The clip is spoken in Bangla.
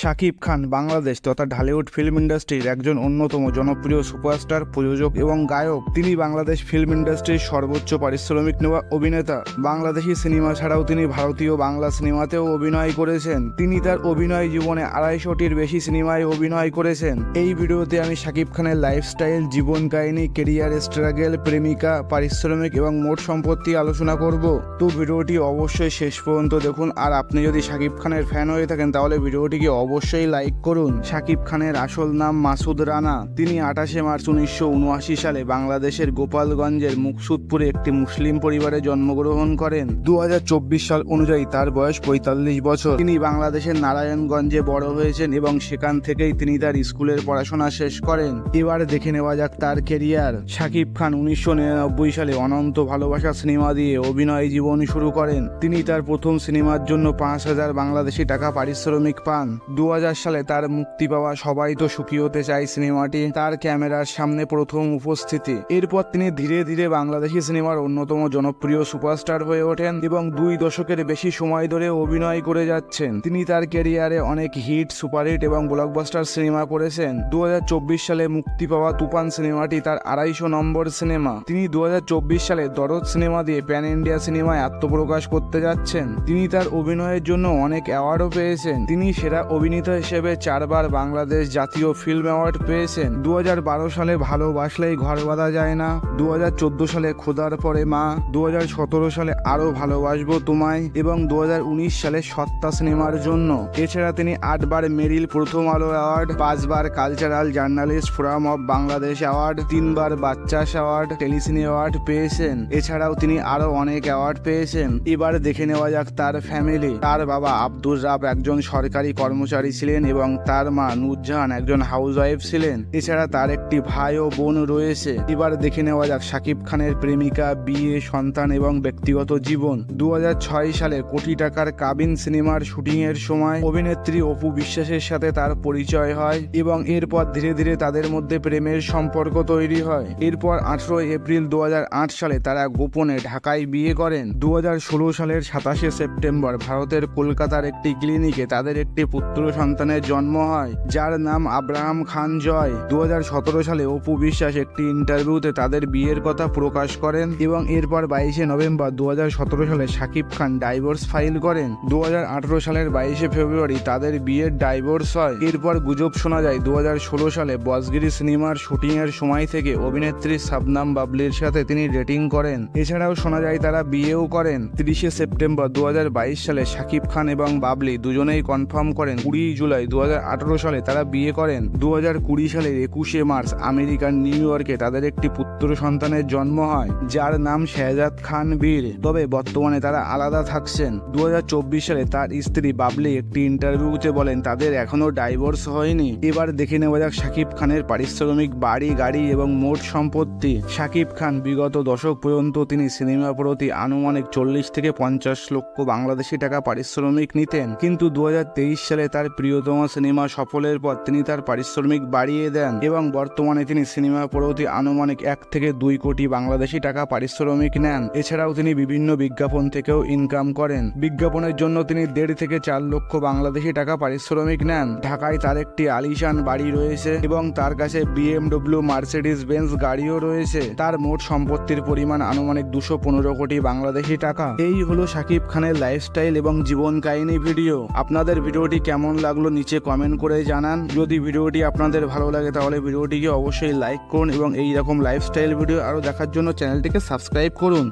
শাকিব খান বাংলাদেশ তথা ঢালিউড ফিল্ম ইন্ডাস্ট্রির একজন অন্যতম জনপ্রিয় সুপারস্টার, প্রযোজক এবং গায়ক। তিনি বাংলাদেশ ফিল্ম ইন্ডাস্ট্রির সর্বোচ্চ পারিশ্রমিক নেওয়া অভিনেতা। বাংলাদেশি সিনেমা ছাড়াও তিনি ভারতীয় বাংলা সিনেমাতেও অভিনয় করেছেন। তিনি তার অভিনয় জীবনে আড়াইশোটির বেশি সিনেমায় অভিনয় করেছেন। এই ভিডিওতে আমি শাকিব খানের লাইফস্টাইল জীবন কাহিনী কেরিয়ার স্ট্রাগল, প্রেমিকা, পারিশ্রমিক এবং মোট সম্পত্তি আলোচনা করব। তো ভিডিওটি অবশ্যই শেষ পর্যন্ত দেখুন। আর আপনি যদি শাকিব খানের ফ্যান হয়ে থাকেন, তাহলে ভিডিওটিকে অবশ্যই লাইক করুন। শাকিব খানের আসল নাম মাসুদ রানা। তিনি আঠাশে মার্চ উনিশশো উনআশি সালে বাংলাদেশের গোপালগঞ্জের মুকসুদপুরে একটি মুসলিম পরিবারে জন্মগ্রহণ করেন। দু হাজার চব্বিশ সাল অনুযায়ী তার বয়স পঁয়তাল্লিশ বছর। তিনি বাংলাদেশের নারায়ণগঞ্জে বড় হয়েছেন এবং সেখান থেকেই তিনি তার স্কুলের পড়াশোনা শেষ করেন। এবার দেখে নেওয়া যাক তার কেরিয়ার শাকিব খান উনিশশো নিরানব্বই সালে অনন্ত ভালোবাসা সিনেমা দিয়ে অভিনয় জীবন শুরু করেন। তিনি তার প্রথম সিনেমার জন্য পাঁচ হাজার বাংলাদেশি টাকা পারিশ্রমিক পান। দু হাজার সালে তার মুক্তি পাওয়া সবাই তো সুখী হতে চায় সিনেমাটি। তার ক্যামেরার সামনে প্রথম উপস্থিতি। এরপর তিনি ধীরে ধীরে বাংলাদেশি সিনেমার অন্যতম জনপ্রিয় সুপারস্টার হয়ে ওঠেন এবং দুই দশকের বেশি সময় ধরে অভিনয় করে যাচ্ছেন। তিনি তার ক্যারিয়ারে অনেক হিট, সুপারহিট এবং ব্লকবাস্টার সিনেমা করেছেন। দু হাজার চব্বিশ সালে মুক্তি পাওয়া তুফান সিনেমাটি তার আড়াইশো নম্বর সিনেমা। তিনি দু হাজার চব্বিশ সালে দরদ সিনেমা দিয়ে প্যান ইন্ডিয়া সিনেমায় আত্মপ্রকাশ করতে যাচ্ছেন। তিনি তার অভিনয়ের জন্য অনেক অ্যাওয়ার্ডও পেয়েছেন। তিনি সেরা অভিনেতা হিসেবে চারবার বাংলাদেশ জাতীয় ফিল্ম অ্যাওয়ার্ড পেয়েছেন। দু হাজার বারো সালে ভালোবাসলেই ঘর বাঁধা যায় না। দু হাজার চোদ্দ সালে খোদার পরে মা। দু হাজার সতেরো সালে আরও ভালোবাসবো তোমায়। এবং দু হাজার উনিশ সালে সত্তা সিনেমার জন্য। এছাড়া তিনি আটবার মেরিল প্রথম আলো অ্যাওয়ার্ড পাঁচবার cultural journalist forum of Bangladesh award তিনবার বাচ্চাস অ্যাওয়ার্ড টেলিসিনে অ্যাওয়ার্ড পেয়েছেন। এছাড়াও তিনি আরও অনেক অ্যাওয়ার্ড পেয়েছেন। এবার দেখে নেওয়া যাক তার ফ্যামিলি তার বাবা আব্দুর রাব একজন সরকারি কর্মচারী। ছিলেন এবং তার মা নুরজাহান একজন হাউসওয়াইফ ছিলেন। এছাড়া তার একটি ভাই ও বোন রয়েছে। এবার দেখে নেওয়া যাক শাকিব খানের প্রেমিকা, বিয়ে, সন্তান এবং ব্যক্তিগত জীবন। দু হাজার ছয় সালে কোটি টাকার কাবিন সিনেমার শুটিং এর সময় অভিনেত্রী অপু বিশ্বাসের সাথে তার পরিচয় হয় এবং এরপর ধীরে ধীরে তাদের মধ্যে প্রেমের সম্পর্ক তৈরি হয়। এরপর আঠারোই এপ্রিল দু হাজার আট সালে তারা গোপনে ঢাকায় বিয়ে করেন। দু হাজার ষোলো সালের সাতাশে সেপ্টেম্বর ভারতের কলকাতার একটি ক্লিনিকে তাদের একটি পুত্র সন্তানের জন্ম হয়, যার নাম আব্রাহাম খান জয়। দু হাজার সতেরো সালে অপু বিশ্বাস একটি ইন্টারভিউতে তাদের বিয়ের কথা প্রকাশ করেন এবং এরপর বাইশে নভেম্বর দু হাজার সতেরো সালে শাকিব খান ডাইভোর্স ফাইল করেন। দু হাজার আঠেরো সালের বাইশে ফেব্রুয়ারি তাদের বিয়ের ডাইভোর্স হয়। এরপর গুজব শোনা যায় দু হাজার ষোলো সালে বসগিরি সিনেমার শুটিং এর সময় থেকে অভিনেত্রী সাবনাম বাবলির সাথে তিনি ডেটিং করেন। এছাড়াও শোনা যায়, তারা বিয়েও করেন। তিরিশে সেপ্টেম্বর দু হাজার বাইশ সালে শাকিব খান এবং বাবলি দুজনেই কনফার্ম করেন কুড়ি জুলাই দু হাজার আঠারো সালে তারা বিয়ে করেন। দু হাজার কুড়ি সালের একুশে মার্চ আমেরিকার নিউ ইয়র্কে তাদের একটি পুত্র সন্তানের জন্ম হয়, যার নাম শেহজাদ খান বীর। তবে বর্তমানে তারা আলাদা থাকছেন। দু হাজার চব্বিশ সালে তার স্ত্রী বাবলি একটি ইন্টারভিউতে বলেন, তাদের এখনও ডাইভোর্স হয়নি। এবার দেখে নেওয়া যাক শাকিব খানের পারিশ্রমিক, বাড়ি, গাড়ি এবং মোট সম্পত্তি। শাকিব খান বিগত দশক পর্যন্ত তিনি সিনেমা প্রতি আনুমানিক চল্লিশ থেকে পঞ্চাশ লক্ষ বাংলাদেশি টাকা পারিশ্রমিক নিতেন। কিন্তু দু হাজার তেইশ সালে তার প্রিয়তম সিনেমা সফলের পর তিনি তার পারিশ্রমিক বাড়িয়ে দেন এবং বর্তমানে তিনি সিনেমা প্রতি আনুমানিক এক থেকে দুই কোটি বাংলাদেশি টাকা পারিশ্রমিক নেন। এছাড়াও তিনি বিভিন্ন বিজ্ঞাপন থেকেও ইনকাম করেন। বিজ্ঞাপনের জন্য তিনি দেড় থেকে চার লক্ষ বাংলাদেশি টাকা পারিশ্রমিক নেন। ঢাকায় তার একটি আলিশান বাড়ি রয়েছে এবং তার কাছে বিএমডব্লিউ মার্সিডিজ বেঞ্জ গাড়িও রয়েছে। তার মোট সম্পত্তির পরিমাণ আনুমানিক দুশো পনেরো কোটি বাংলাদেশি টাকা। এই হলো শাকিব খানের লাইফস্টাইল এবং জীবন কাহিনী ভিডিও আপনাদের ভিডিওটি কেমন লাগল নিচে কমেন্ট করে জানান। যদি ভিডিওটি আপনাদের ভালো লাগে তাহলে ভিডিওটিকে অবশ্যই লাইক করুন এবং এই রকম লাইফস্টাইল ভিডিও আরও দেখার জন্য চ্যানেলটিকে সাবস্ক্রাইব করুন।